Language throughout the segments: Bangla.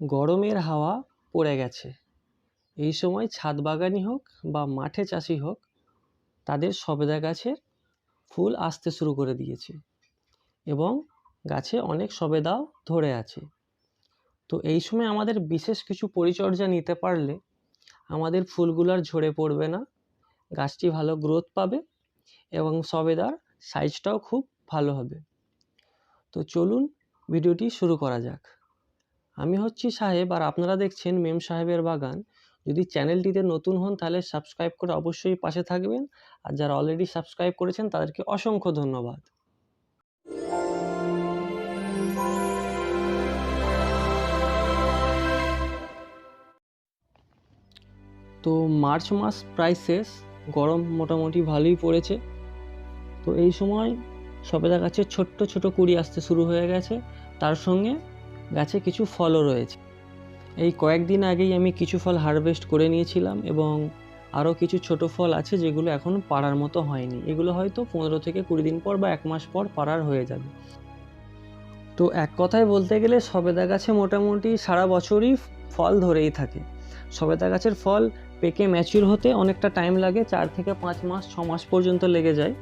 গরমের হাওয়া পড়ে গেছে। এই সময় ছাদ বাগানি হোক বা মাঠে চাষি হোক, তাদের সবেদা গাছের ফুল আসতে শুরু করে দিয়েছে এবং গাছে অনেক সবেদাও ধরে আছে। তো এই সময় আমাদের বিশেষ কিছু পরিচর্যা নিতে পারলে আমাদের ফুলগুলো আর ঝরে পড়বে না, গাছটি ভালো গ্রোথ পাবে এবং সবেদার সাইজটাও খুব ভালো হবে। তো চলুন, ভিডিওটি শুরু করা যাক। আমি হচ্ছি সাহেব আর আপনারা দেখছেন মেম সাহেবের বাগান। যদি চ্যানেলটিতে নতুন হন তাহলে সাবস্ক্রাইব করে অবশ্যই পাশে থাকবেন। আর যারা অলরেডি সাবস্ক্রাইব করেছেন, তাদেরকে অসংখ্য ধন্যবাদ। তো মার্চ মাস প্রায় শেষ, গরম মোটামুটি ভালোই পড়েছে। তো এই সময় সবেদা গাছের ছোট্ট ছোট কুড়ি আসতে শুরু হয়ে গেছে। তার সঙ্গে গাছে কিছু ফলও রয়েছে। এই কয়েকদিন আগেই আমি কিছু ফল হারভেস্ট করে নিয়েছিলাম এবং আরও কিছু ছোট ফল আছে যেগুলো এখন পাড়ার মতো হয়নি। এগুলো হয়তো পনেরো থেকে কুড়ি দিন পর বা এক মাস পর পাড়ার হয়ে যাবে। তো এক কথায় বলতে গেলে সবেদা গাছে মোটামুটি সারা বছরই ফল ধরেই থাকে। সবেদা গাছের ফল পেকে ম্যাচিউর হতে অনেকটা টাইম লাগে, চার থেকে পাঁচ মাস, ছ মাস পর্যন্ত লেগে যায়।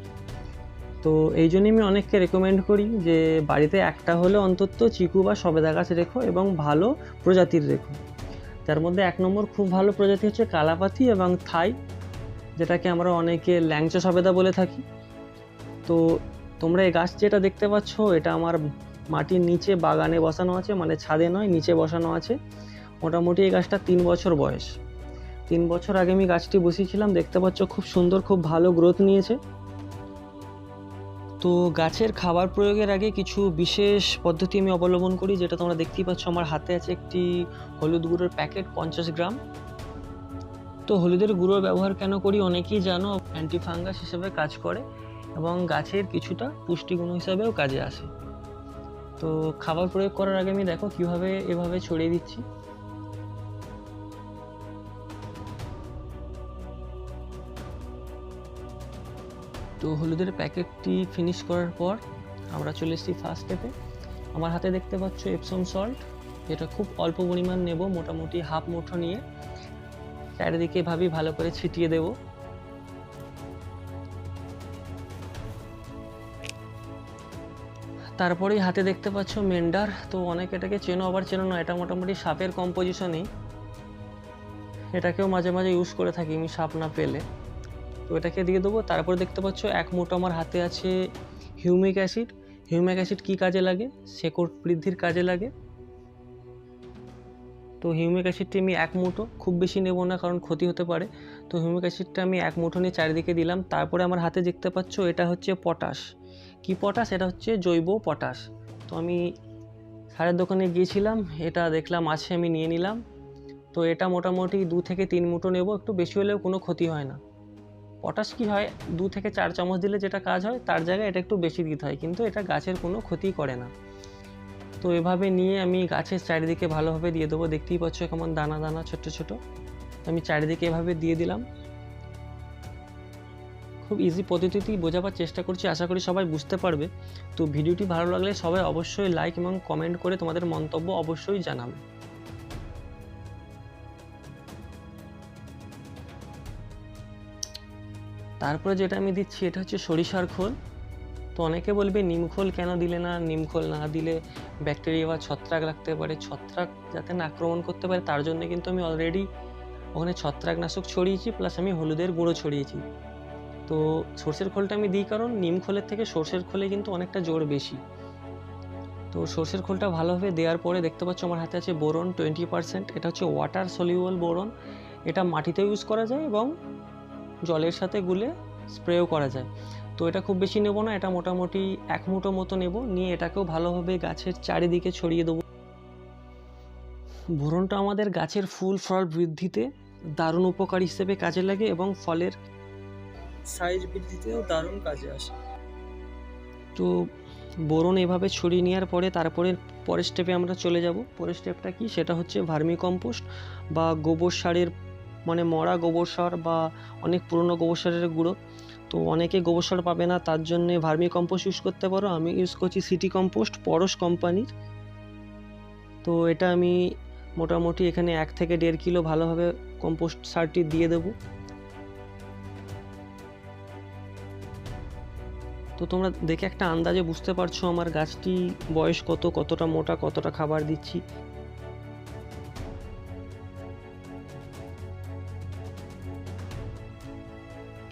তো এই জন্যই আমি অনেককে রেকমেন্ড করি যে বাড়িতে একটা হলে অন্তত চিকু বা সবেদা গাছ রেখো এবং ভালো প্রজাতির রেখো। যার মধ্যে এক নম্বর খুব ভালো প্রজাতি হচ্ছে কালাপাতি এবং থাই, যেটাকে আমরা অনেকে ল্যাংচা সবেদা বলে থাকি। তো তোমরা এই গাছ যেটা দেখতে পাচ্ছ, এটা আমার মাটির নিচে বাগানে বসানো আছে মানে ছাদে নয়, নিচে বসানো আছে। মোটামুটি এই গাছটা তিন বছর বয়স। তিন বছর আগে আমি গাছটি বসিয়েছিলাম, দেখতে পাচ্ছ খুব সুন্দর, খুব ভালো গ্রোথ নিয়েছে। তো গাছের খাবার প্রয়োগের আগে কিছু বিশেষ পদ্ধতি আমি অবলম্বন করি, যেটা তোমরা দেখতেই পাচ্ছ আমার হাতে আছে একটি হলুদ গুঁড়োর প্যাকেট, পঞ্চাশ গ্রাম। তো হলুদের গুঁড়োর ব্যবহার কেন করি? অনেকেই জানো, অ্যান্টিফাঙ্গাস হিসেবে কাজ করে এবং গাছের কিছুটা পুষ্টিগুণ হিসাবেও কাজে আসে। তো খাবার প্রয়োগ করার আগে আমি দেখো কীভাবে এভাবে ছড়িয়ে দিচ্ছি। তো হলুদের প্যাকেটটি ফিনিশ করার পর আমরা চলে এসেছি ফার্স্ট স্টেপে আমার হাতে দেখতে পাচ্ছ এপসম সল্ট যেটা খুব অল্প পরিমাণ নেব, মোটামুটি হাফ মুঠো নিয়ে। চারিদিকে এভাবেই ভালো করে ছিটিয়ে দেব। তারপরেই হাতে দেখতে পাচ্ছ মেন্ডার, তো অনেক এটাকে চেনো, আবার চেনো না, এটা মোটামুটি সাপের কম্পোজিশনেই এটাকেও মাঝে মাঝে ইউজ করে থাকি আমি সাপ না পেলে। তো এটাকে দিয়ে দেবো। তারপরে দেখতে পাচ্ছ এক মুঠো আমার হাতে আছে হিউমিক অ্যাসিড হিউমিক অ্যাসিড কী কাজে লাগে? শেকড় বৃদ্ধির কাজে লাগে। তো হিউমিক অ্যাসিডটি আমি এক মুঠো, খুব বেশি নেব না কারণ ক্ষতি হতে পারে। তো হিউমিক অ্যাসিডটা আমি এক মুঠো নিয়ে চারিদিকে দিলাম। তারপরে আমার হাতে দেখতে পাচ্ছ এটা হচ্ছে পটাশ। কি পটাশ? এটা হচ্ছে জৈব পটাশ। তো আমি সারের দোকানে গিয়েছিলাম, এটা দেখলাম আছে, আমি নিয়ে নিলাম। তো এটা মোটামুটি দু থেকে তিন মুঠো নেব। একটু বেশি হলেও কোনো ক্ষতি হয় না। পটাশ কী হয়? দু থেকে চার চামচ দিলে যেটা কাজ হয়, তার জায়গায় এটা একটু বেশি দিতে হয়। কিন্তু এটা গাছের কোনো ক্ষতি করে না। তো এভাবে নিয়ে আমি গাছের চারিদিকে ভালোভাবে দিয়ে দেবো। দেখতেই পাচ্ছ কেমন দানা দানা ছোট ছোট আমি চারিদিকে এভাবে দিয়ে দিলাম। খুব ইজি পদ্ধতিতেই বোঝাবার চেষ্টা করছি। আশা করি সবাই বুঝতে পারবে। তো ভিডিওটি ভালো লাগলে সবাই অবশ্যই লাইক এবং কমেন্ট করে তোমাদের মন্তব্য অবশ্যই জানাবে। তারপরে যেটা আমি দিচ্ছি, এটা হচ্ছে সরিষার খোল। তো অনেকে বলবে, নিম খোল কেন দিলে না? নিম খোল না দিলে ব্যাকটেরিয়া বা ছত্রাক লাগতে পারে। ছত্রাক যাতে না আক্রমণ করতে পারে, তার জন্য কিন্তু আমি অলরেডি ওখানে ছত্রাকনাশক ছড়িয়েছি প্লাস আমি হলুদের গুঁড়ো ছড়িয়েছি। তো সর্ষের খোলটা আমি দিই কারণ নিম খোলের থেকে সর্ষের খোলে কিন্তু অনেকটা জোর বেশি। তো সর্ষের খোলটা ভালোভাবে দেওয়ার পরে দেখতে পাচ্ছ আমার হাতে আছে বোরন টোয়েন্টি পার্সেন্ট। এটা হচ্ছে ওয়াটার সলিউবল বোরন। এটা মাটিতে ইউজ করা যায় এবং জলের সাথে গুলে স্প্রেও করা যায়। তো এটা খুব বেশি নেব না, এটা মোটামুটি এক মুঠো মতো নেব। নিয়ে এটাকেও ভালোভাবে গাছের চারিদিকে ছড়িয়ে দেবো। বোরনটা আমাদের গাছের ফুল ফল বৃদ্ধিতে দারুণ উপকার হিসেবে কাজে লাগে এবং ফলের সাইজ বৃদ্ধিতেও দারুণ কাজে আসে। তো বোরন এভাবে ছড়িয়ে নেওয়ার পরে তারপরে পরের স্টেপে আমরা চলে যাব। পরের স্টেপটা কি? সেটা হচ্ছে ভার্মি কম্পোস্ট বা গোবর সারের মানে মরা গোবর সার বা অনেক পুরনো গোবর সারের গুঁড়ো। তো অনেকে গোবর সার পাবে না, তার জন্য ভার্মি কম্পোস্ট ইউজ করতে পারো। আমি ইউজ করছি সিটি কম্পোস্ট, পরশ কোম্পানির। তো এটা আমি মোটামুটি এখানে এক থেকে দেড় কিলো ভালোভাবে কম্পোস্ট সারটি দিয়ে দেবো। তো তোমরা দেখে একটা আন্দাজে বুঝতে পারছ আমার গাছটি বয়স কত, কতটা মোটা, কতটা খাবার দিচ্ছি।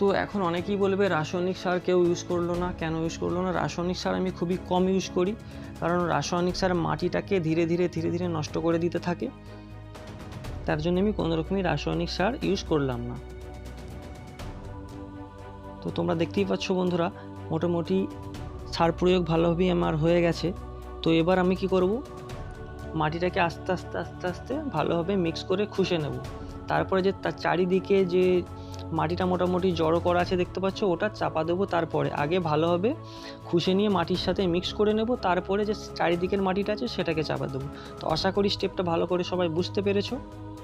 তো এখন অনেকেই বলবে রাসায়নিক সার কেউ ইউজ করল না। কেন ইউজ করল না? রাসায়নিক সার আমি খুবই কম ইউজ করি। কারণ রাসায়নিক সার মাটিটাকে ধীরে ধীরে ধীরে ধীরে নষ্ট করে দিতে থাকে। তার জন্য আমি কোনো রকমই রাসায়নিক সার ইউজ করলাম না। তো তোমরা দেখতেই পাচ্ছ বন্ধুরা, মোটামুটি সার প্রয়োগ ভালোভাবেই আমার হয়ে গেছে। তো এবার আমি কি করব? মাটিটাকে আস্তে আস্তে আস্তে আস্তে ভালোভাবে মিক্স করে খুশে নেব। তারপরে যে তার চারিদিকে যে মাটিটা মোটামুটি জড়ো করা আছে, দেখতে পাচ্ছ? ওটা চাপা দেবো তারপরে। আগে ভালোভাবে খুশে নিয়ে মাটির সাথে মিক্স করে নেব। তারপরে যে চারিদিকের মাটিটা আছে, সেটাকে চাপা দেবো। তো আশা করি স্টেপটা ভালো করে সবাই বুঝতে পেরেছ।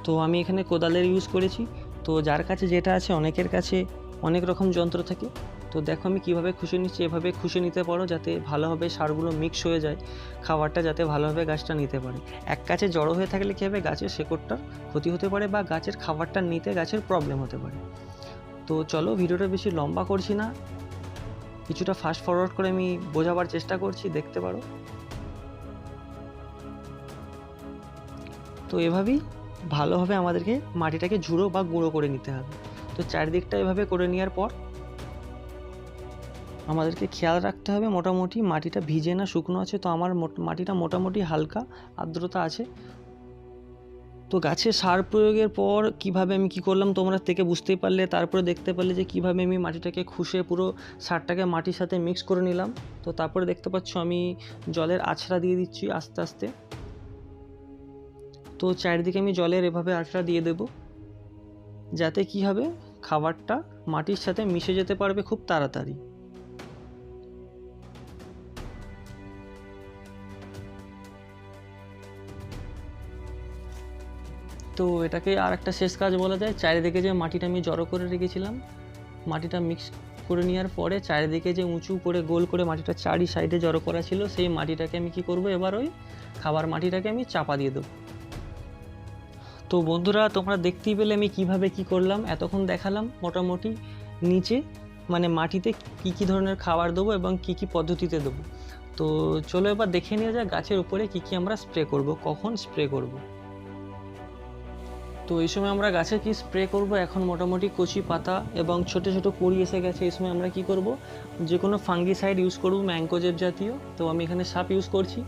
তো আমি এখানে কোদালের ইউজ করেছি। তো যার কাছে যেটা আছে, অনেকের কাছে অনেক রকম যন্ত্র থাকে। তো দেখো আমি কীভাবে খুশি নিচ্ছি। এভাবে খুশি নিতে পারো যাতে ভালোভাবে সারগুলো মিক্স হয়ে যায়। খাবারটা যাতে ভালোভাবে গাছটা নিতে পারে। এক কাছে জড়ো হয়ে থাকলে কী হবে? গাছের শেকড়টার ক্ষতি হতে পারে বা গাছের খাবারটা নিতে গাছের প্রবলেম হতে পারে। তো চলো ভিডিওটা বেশি লম্বা করছি না। কিছুটা ফাস্ট ফরওয়ার্ড করে আমি বোঝাবার চেষ্টা করছি, দেখতে পারো। তো এভাবেই ভালোভাবে আমাদেরকে মাটিটাকে ঝুড়ো বা গুঁড়ো করে নিতে হবে। তো চারিদিকটা এভাবে করে নেওয়ার পর আমাদেরকে খেয়াল রাখতে হবে মোটামুটি মাটিটা ভিজে না শুকনো আছে। তো আমার মোট- মাটিটা মোটামুটি হালকা আর্দ্রতা আছে। তো গাছে সার প্রয়োগের পর কীভাবে আমি কি করলাম তোমরা থেকে বুঝতেই পারলে, তারপরে দেখতে পারলে যে কীভাবে আমি মাটিটাকে খুশে পুরো সারটাকে মাটির সাথে মিক্স করে নিলাম। তো তারপরে দেখতে পাচ্ছ আমি জলের আছড়া দিয়ে দিচ্ছি আস্তে আস্তে। তো চারিদিকে আমি জলের এভাবে আছড়া দিয়ে দেব। যাতে কি হবে? খাবারটা মাটির সাথে মিশে যেতে পারবে খুব তাড়াতাড়ি। তো এটাকে আর একটা শেষ কাজ বলা যায়। চারিদিকে যে মাটিটা আমি জড়ো করে রেখেছিলাম, মাটিটা মিক্স করে নেওয়ার পরে চারিদিকে যে উঁচু করে গোল করে মাটিটা চারি সাইডে জড়ো করা ছিল, সেই মাটিটাকে আমি কি করব? এবার ওই খাবার মাটিটাকে আমি চাপা দিয়ে দেবো। তো বন্ধুরা, তোমরা দেখতেই পেলে আমি কীভাবে কি করলাম। এতক্ষণ দেখালাম মোটামুটি নিচে মানে মাটিতে কি কি ধরনের খাবার দেবো এবং কি কি পদ্ধতিতে দেবো। তো চলো এবার দেখে নিয়ে যাক গাছের উপরে কি কি আমরা স্প্রে করব, কখন স্প্রে করব। তো এই সময় আমরা গাছে কি স্প্রে করব? এখন মোটামুটি কচি পাতা এবং ছোট ছোট কুড়ি এসে গেছে। এই সময় আমরা কি করব? যে কোনো ফাঙ্গিসাইড ইউজ করব ম্যাঙ্কোজের জাতীয়। তো আমি এখানে সাপ ইউজ করছি।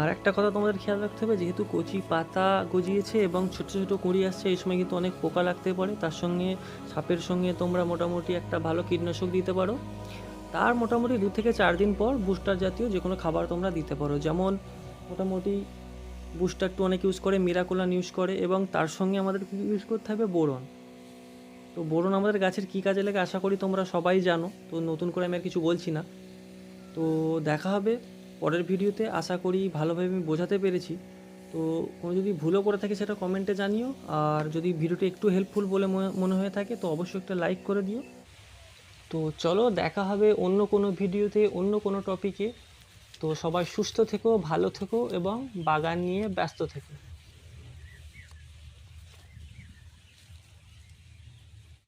আর একটা কথা তোমাদের খেয়াল রাখতে হবে, যেহেতু কচি পাতা গজিয়েছে এবং ছোট ছোট কুঁড়ি আসছে, এই সময় কিন্তু অনেক পোকা লাগতে পারে। তার সঙ্গে সাপের সঙ্গে তোমরা মোটামুটি একটা ভালো কীটনাশক দিতে পারো। তার মোটামুটি দু থেকে চার দিন পর বুস্টার জাতীয় যে কোনো খাবার তোমরা দিতে পারো। যেমন মোটামুটি বুস্টার টু অনেক ইউজ করে, মিরাকুলান ইউজ করে এবং তার সঙ্গে আমাদের ইউজ করতে হবে? বোরন। তো বোরন আমাদের গাছের কী কাজে লাগে আশা করি তোমরা সবাই জানো। তো নতুন করে আমি আর কিছু বলছি না। তো দেখা হবে পরের ভিডিওতে। আশা করি ভালোভাবে আমি বোঝাতে পেরেছি। তো কোনো যদি ভুলও করে থাকে সেটা কমেন্টে জানিও। আর যদি ভিডিওটি একটু হেল্পফুল বলে মনে হয়ে থাকে, তো অবশ্যই একটা লাইক করে দিও। তো চলো দেখা হবে অন্য কোনো ভিডিওতে, অন্য কোনো টপিকে তো সবাই সুস্থ থেকো ভালো থেকো এবং বাগান নিয়ে ব্যস্ত থেকো।